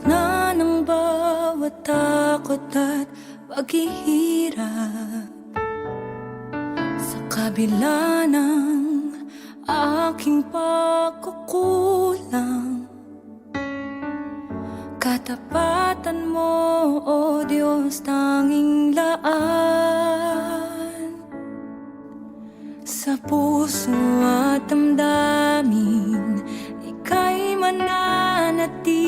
gitna ng bawat takot at paghihirap. Sa kabila ng aking pagkukulang Katapatan mo, O Diyos, tanging laan. Sa puso at damdamin Ika'y mananatili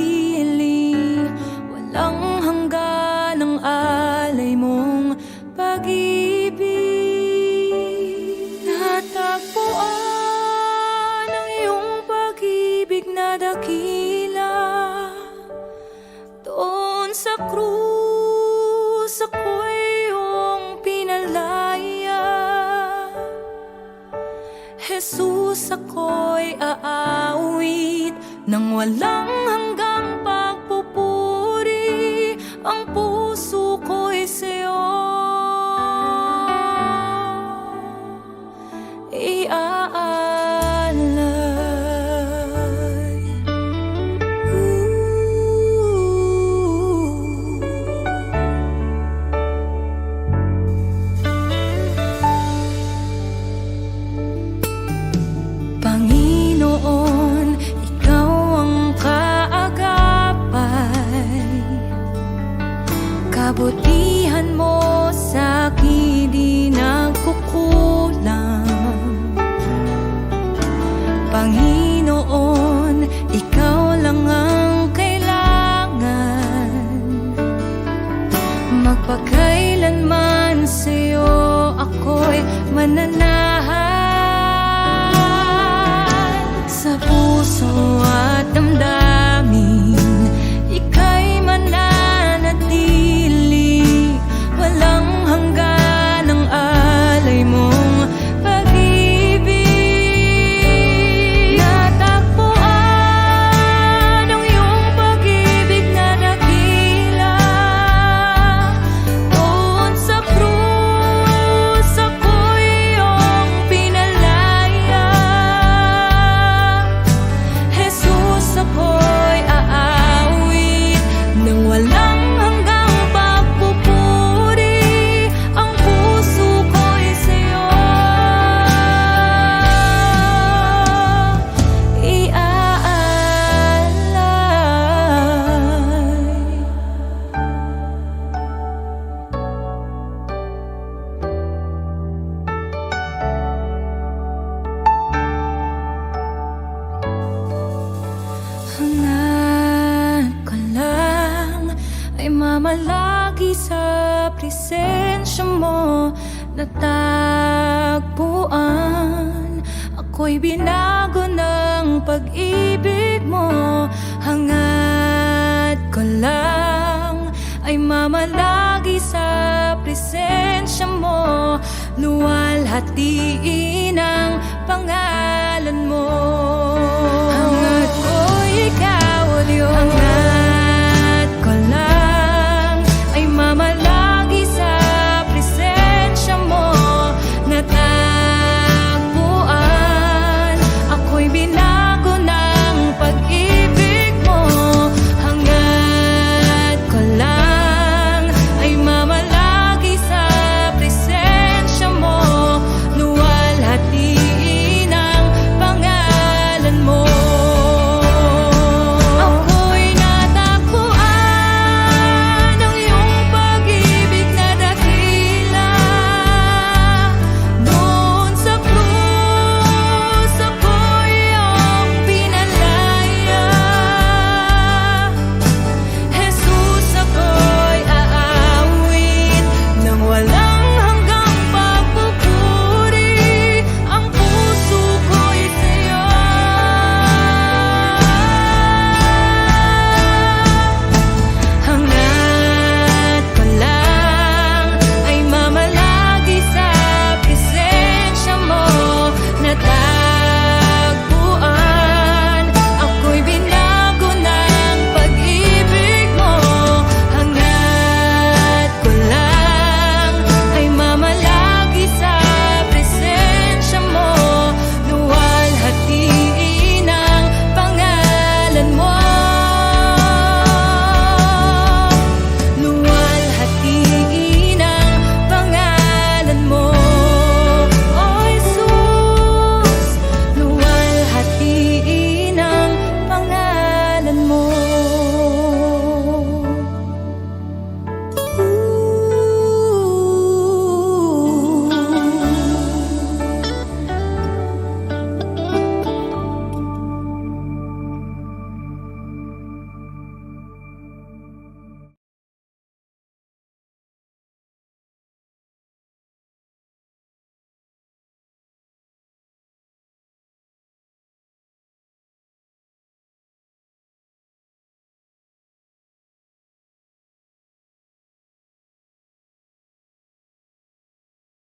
Long. Ako'y mananahan Hangat ko lang ay mamalagi sa presensya mo. Natagpuan Ako'y binago ng pag-ibig mo. Hangat ko lang ay mamalagi sa presensya mo. Luwalhatiin ang pangarap